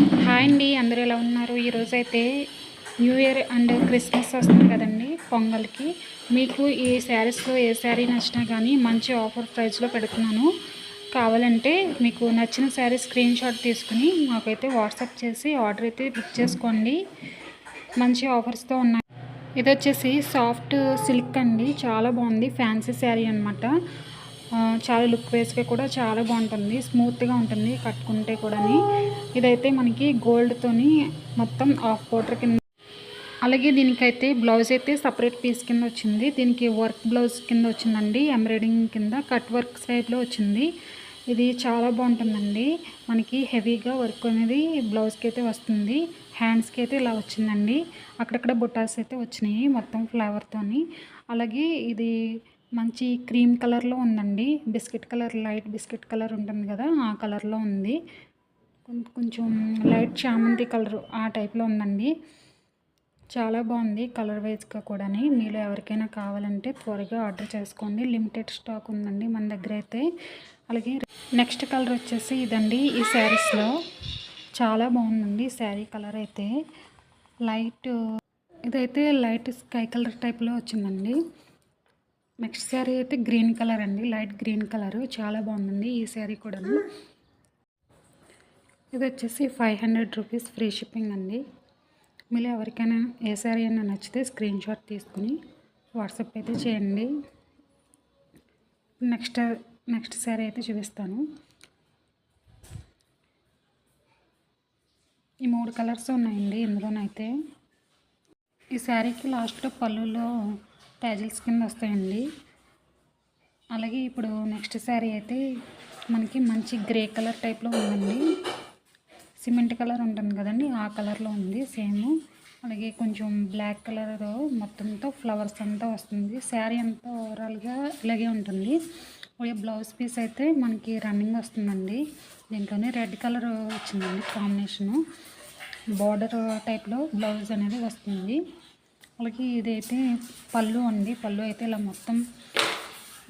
Hi అండి అందరూ ఎలా ఉన్నారు? ఈరోజు అయితే న్యూ ఇయర్ అండ్ క్రిస్మస్ వస్తుంది కదండి పొంగల్కి. మీకు ఈ శారీస్లో ఏ శారీ నచ్చినా కానీ మంచి ఆఫర్ ప్రైస్లో పెడుతున్నాను. కావాలంటే మీకు నచ్చిన శారీ స్క్రీన్ షాట్ తీసుకుని మాకైతే వాట్సాప్ చేసి ఆర్డర్ అయితే బుక్ చేసుకోండి. మంచి ఆఫర్స్తో ఉన్నాయి. ఇది వచ్చేసి సాఫ్ట్ సిల్క్ అండి చాలా బాగుంది ఫ్యాన్సీ శారీ అనమాట చాలా లుక్ వేస్గా కూడా చాలా బాగుంటుంది. స్మూత్గా ఉంటుంది కట్టుకుంటే కూడాని. ఇదైతే మనకి గోల్డ్తోని మొత్తం ఆఫ్ వాటర్ కింద అలాగే దీనికైతే బ్లౌజ్ అయితే సపరేట్ పీస్ కింద వచ్చింది. దీనికి వర్క్ బ్లౌజ్ కింద వచ్చిందండి. ఎంబ్రాయిడింగ్ కింద కట్ వర్క్ సైడ్లో వచ్చింది. ఇది చాలా బాగుంటుందండి. మనకి హెవీగా వర్క్ అనేది బ్లౌజ్కి అయితే వస్తుంది. హ్యాండ్స్కి అయితే ఇలా వచ్చిందండి. అక్కడక్కడ బుటాస్ అయితే వచ్చినాయి మొత్తం ఫ్లేవర్తోని అలాగే ఇది మంచి క్రీమ్ కలర్లో ఉందండి. Biscuit colour light biscuit colour ఉంటుంది కదా ఆ కలర్లో ఉంది. కొంచెం లైట్ చామంతి కలర్ ఆ టైప్లో ఉందండి. చాలా బాగుంది కలర్ వైజ్గా కూడా మీలో ఎవరికైనా కావాలంటే త్వరగా ఆర్డర్ చేసుకోండి. లిమిటెడ్ స్టాక్ ఉందండి మన దగ్గర అయితే. అలాగే నెక్స్ట్ కలర్ వచ్చేసి ఇదండి ఈ శారీస్లో. చాలా బాగుందండి శారీ కలర్ అయితే. లైట్ ఇదైతే లైట్ స్కై కలర్ టైప్లో వచ్చిందండి. నెక్స్ట్ శారీ అయితే గ్రీన్ కలర్ అండి. Light green colour. చాలా బాగుందండి ఈ శారీ కూడా ఇది వచ్చేసి five hundred rupees free shipping అండి. మీరు ఎవరికైనా ఏ శారీ అయినా నచ్చితే స్క్రీన్ షాట్ తీసుకుని వాట్సాప్ అయితే చేయండి. నెక్స్ట్ నెక్స్ట్ శారీ అయితే చూపిస్తాను. ఈ మూడు కలర్స్ ఉన్నాయండి. ఇందులోనైతే ఈ శారీకి లాస్ట్లో పళ్ళులో ట్యాజిల్స్ కింద వస్తాయండి. అలాగే ఇప్పుడు నెక్స్ట్ శారీ అయితే మనకి మంచి గ్రే కలర్ టైప్లో ఉందండి. సిమెంట్ కలర్ ఉంటుంది కదండి ఆ కలర్లో ఉంది సేమ్. అలాగే కొంచెం బ్లాక్ కలర్ మొత్తంతో ఫ్లవర్స్ అంతా వస్తుంది. శారీ అంతా ఓవరాల్గా ఇలాగే ఉంటుంది. అలాగే బ్లౌజ్ పీస్ అయితే మనకి రన్నింగ్ వస్తుందండి. దీంట్లోనే రెడ్ కలర్ వచ్చిందండి కాంబినేషను. బార్డర్ టైప్లో బ్లౌజ్ అనేది వస్తుంది. అలాగే ఇదైతే పళ్ళు అండి. పళ్ళు అయితే ఇలా మొత్తం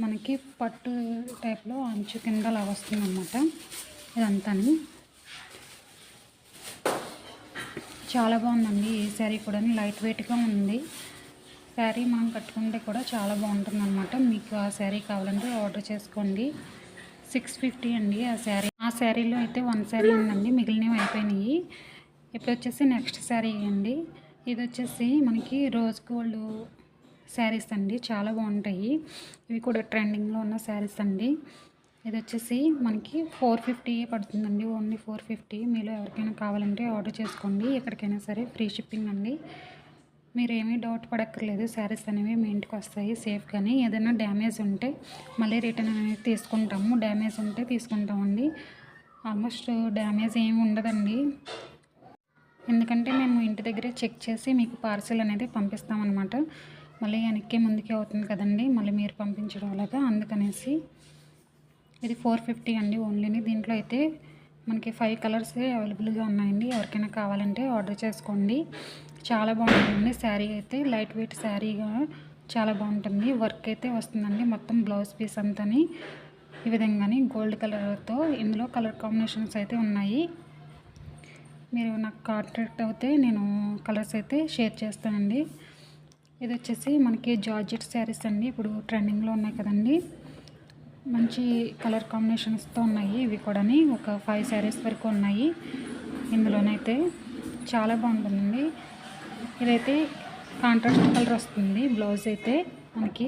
మనకి పట్టు టైప్లో అంచు కింద అలా వస్తుంది అనమాట ఇదంతాని చాలా బాగుందండి. ఈ శారీ కూడా లైట్ వెయిట్గా ఉంది. శారీ మనం కట్టుకుంటే కూడా చాలా బాగుంటుంది అనమాట మీకు ఆ శారీ కావాలంటే ఆర్డర్ చేసుకోండి. సిక్స్ ఫిఫ్టీ అండి ఆ శారీ. ఆ శారీలో అయితే వన్ శారీ ఉందండి. మిగిలినవి అయిపోయినాయి. ఇప్పుడు వచ్చేసి నెక్స్ట్ శారీ అండి. ఇది వచ్చేసి మనకి రోజ్ గోల్డ్ శారీస్ అండి చాలా బాగుంటాయి. ఇవి కూడా ట్రెండింగ్లో ఉన్న శారీస్ అండి. ఇది వచ్చేసి మనకి ఫోర్ ఫిఫ్టీ పడుతుందండి ఓన్లీ ఫోర్ ఫిఫ్టీ. మీలో ఎవరికైనా కావాలంటే ఆర్డర్ చేసుకోండి ఎక్కడికైనా సరే ఫ్రీ షిప్పింగ్ అండి. మీరు ఏమీ డౌట్ పడక్కర్లేదు శారీస్ అనేవి మీ ఇంటికి వస్తాయి సేఫ్గానే. ఏదైనా డ్యామేజ్ ఉంటే మళ్ళీ రిటర్న్ అనేది తీసుకుంటాము డ్యామేజ్ ఉంటే తీసుకుంటామండి. ఆల్మోస్ట్ డ్యామేజ్ ఏమి ఉండదండి. ఎందుకంటే మేము ఇంటి దగ్గరే చెక్ చేసి మీకు పార్సిల్ అనేది పంపిస్తామన్నమాట. మళ్ళీ వెనక్కి ముందుకే అవుతుంది కదండి మళ్ళీ మీరు పంపించడం అలాగా. అందుకనేసి ఇది ఫోర్ ఫిఫ్టీ అండి ఓన్లీని. దీంట్లో అయితే మనకి ఫైవ్ కలర్స్ అవైలబుల్గా ఉన్నాయండి. ఎవరికైనా కావాలంటే ఆర్డర్ చేసుకోండి. చాలా బాగుంటుంది శారీ అయితే. లైట్ వెయిట్ శారీగా చాలా బాగుంటుంది. వర్క్ అయితే వస్తుందండి. మొత్తం బ్లౌజ్ పీస్ అంతని ఈ విధంగాని గోల్డ్ కలర్తో ఇందులో కలర్ కాంబినేషన్స్ అయితే ఉన్నాయి. మీరు నాకు కాంటాక్ట్ అవుతే నేను కలర్స్ అయితే షేర్ చేస్తానండి. ఇది వచ్చేసి మనకి జార్జెట్ శారీస్ అండి. ఇప్పుడు ట్రెండింగ్లో ఉన్నాయి కదండి. మంచి కలర్ కాంబినేషన్స్తో ఉన్నాయి. ఇవి కూడాని ఒక ఫైవ్ శారీస్ వరకు ఉన్నాయి. ఇందులోనైతే చాలా బాగుంటుందండి. ఇదైతే కాంట్రాస్ట్ కలర్ వస్తుంది. బ్లౌజ్ అయితే మనకి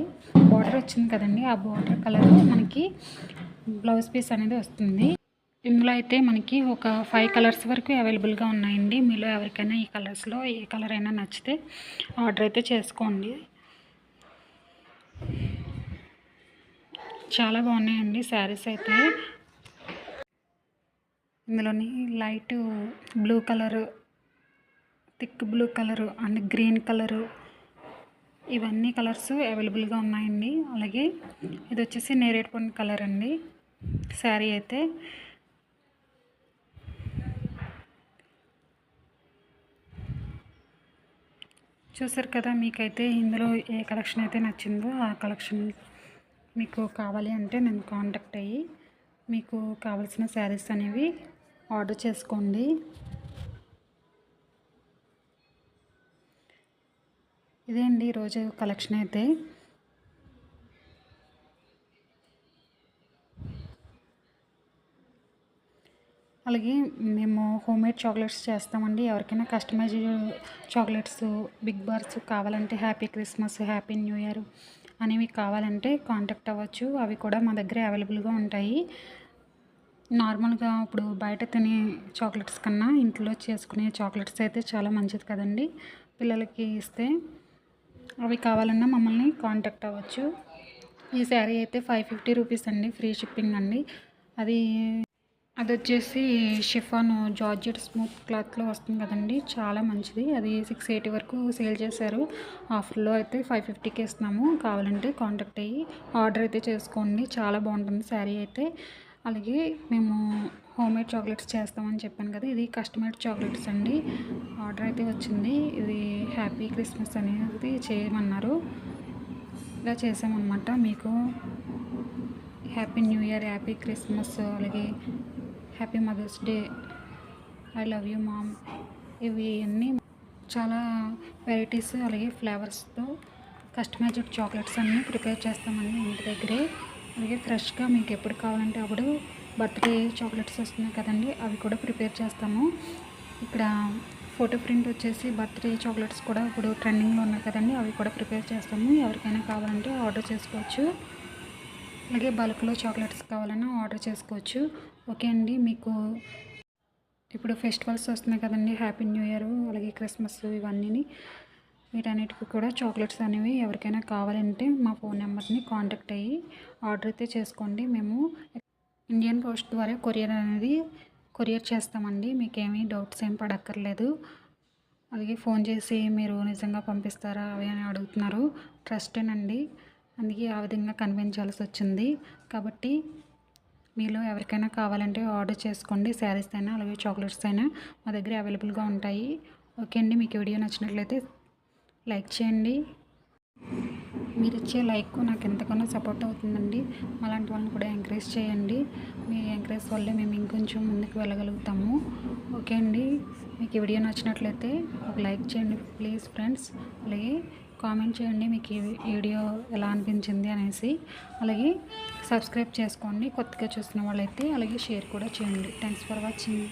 బార్డర్ వచ్చింది కదండి. ఆ బార్డర్ కలర్ మనకి బ్లౌజ్ పీస్ అనేది వస్తుంది. ఇందులో అయితే మనకి ఒక ఫైవ్ కలర్స్ వరకు అవైలబుల్గా ఉన్నాయండి. మీలో ఎవరికైనా ఈ కలర్స్లో ఏ కలర్ అయినా నచ్చితే ఆర్డర్ అయితే చేసుకోండి. చాలా బాగున్నాయండి శారీస్ అయితే. ఇందులోని light blue colour thick blue colour and green colour ఇవన్నీ కలర్స్ అవైలబుల్గా ఉన్నాయండి. అలాగే ఇది వచ్చేసి నేరేడు పండు కలర్ అండి. శారీ అయితే. చూసారు కదా మీకైతే ఇందులో ఏ కలెక్షన్ అయితే నచ్చిందో ఆ కలెక్షన్ మీకు కావాలి అంటే నేను కాంటాక్ట్ అయ్యి మీకు కావాల్సిన శారీస్ అనేవి ఆర్డర్ చేసుకోండి. ఇదే అండి ఈరోజు కలెక్షన్ అయితే. అలాగే మేము హోమ్మేడ్ చాక్లెట్స్ చేస్తామండి. ఎవరికైనా కస్టమైజ్ చాక్లెట్స్ బిగ్ బార్స్ కావాలంటే happy Christmas happy new year అనేవి కావాలంటే కాంటాక్ట్ అవ్వచ్చు. అవి కూడా మా దగ్గర అవైలబుల్గా ఉంటాయి. నార్మల్గా ఇప్పుడు బయట తినే చాక్లెట్స్ కన్నా ఇంట్లో చేసుకునే చాక్లెట్స్ అయితే చాలా మంచిది కదండి. పిల్లలకి ఇస్తే అవి కావాలన్నా మమ్మల్ని కాంటాక్ట్ అవ్వచ్చు. ఈ శారీ అయితే ఫైవ్ ఫిఫ్టీ రూపీస్ అండి ఫ్రీ షిప్పింగ్ అండి. అది అది వచ్చేసి షిఫాన్ జార్జెట్ స్మూత్ క్లాత్లో వస్తుంది కదండి. చాలా మంచిది. అది సిక్స్ ఎయిటీ వరకు సేల్ చేశారు. ఆఫర్లో అయితే ఫైవ్ ఫిఫ్టీకి ఇస్తున్నాము. కావాలంటే కాంటాక్ట్ అయ్యి ఆర్డర్ అయితే చేసుకోండి. చాలా బాగుంటుంది శారీ అయితే. అలాగే మేము హోమ్మేడ్ చాక్లెట్స్ చేస్తామని చెప్పాను కదా ఇది కస్టమైడ్ చాక్లెట్స్ అండి. ఆర్డర్ అయితే వచ్చింది. ఇది హ్యాపీ క్రిస్మస్ అనేది చేయమన్నారు. ఇలా చేసామన్నమాట. మీకు happy new year happy Christmas అలాగే happy mother's day I love you mom ఇవి అన్నీ చాలా వెరైటీస్ అలాగే ఫ్లేవర్స్తో కస్టమైజ్డ్ చాక్లెట్స్ అన్నీ ప్రిపేర్ చేస్తామండి ఇంటి దగ్గరే. అలాగే ఫ్రెష్గా మీకు ఎప్పుడు కావాలంటే అప్పుడు బర్త్డే చాక్లెట్స్ వస్తున్నాయి కదండి అవి కూడా ప్రిపేర్ చేస్తాము. ఇక్కడ ఫోటో ప్రింట్ వచ్చేసి బర్త్డే చాక్లెట్స్ కూడా ఇప్పుడు ట్రెండింగ్లో ఉన్నాయి కదండి అవి కూడా ప్రిపేర్ చేస్తాము. ఎవరికైనా కావాలంటే ఆర్డర్ చేసుకోవచ్చు. అలాగే బల్క్లో చాక్లెట్స్ కావాలన్నా ఆర్డర్ చేసుకోవచ్చు. ఓకే అండి మీకు ఇప్పుడు ఫెస్టివల్స్ వస్తున్నాయి కదండి హ్యాపీ న్యూ ఇయర్ అలాగే క్రిస్మస్ ఇవన్నీ వీటన్నిటికీ కూడా చాక్లెట్స్ అనేవి ఎవరికైనా కావాలంటే మా ఫోన్ నెంబర్ని కాంటాక్ట్ అయ్యి ఆర్డర్ అయితే చేసుకోండి. మేము ఇండియన్ పోస్ట్ ద్వారా కొరియర్ అనేది కొరియర్ చేస్తామండి మీకు డౌట్స్ ఏం పడక్కర్లేదు. అలాగే ఫోన్ చేసి మీరు నిజంగా పంపిస్తారా అవి అని అడుగుతున్నారు. ట్రస్టేనండి. అందుకే ఆ విధంగా కనిపించాల్సి వచ్చింది. కాబట్టి మీలో ఎవరికైనా కావాలంటే ఆర్డర్ చేసుకోండి. శారీస్ అయినా అలాగే చాక్లెట్స్ అయినా మా దగ్గర అవైలబుల్గా ఉంటాయి. ఓకే అండి. మీకు వీడియో నచ్చినట్లయితే లైక్ చేయండి. మీరు ఇచ్చే లైక్ నాకు ఎంతగానో సపోర్ట్ అవుతుందండి. అలాంటి వాళ్ళని కూడా ఎంకరేజ్ చేయండి. మీ ఎంకరేజ్ వల్లే మేము ఇంకొంచెం ముందుకు వెళ్ళగలుగుతాము. ఓకే అండి. మీకు ఈ వీడియో నచ్చినట్లయితే ఒక లైక్ చేయండి ప్లీజ్ ఫ్రెండ్స్. అలాగే కామెంట్ చేయండి మీకు ఈ వీడియో ఎలా అనిపించింది అనేసి. అలాగే సబ్స్క్రైబ్ చేసుకోండి కొత్తగా చూసిన వాళ్ళైతే అలాగే షేర్ కూడా చేయండి. Thanks for watching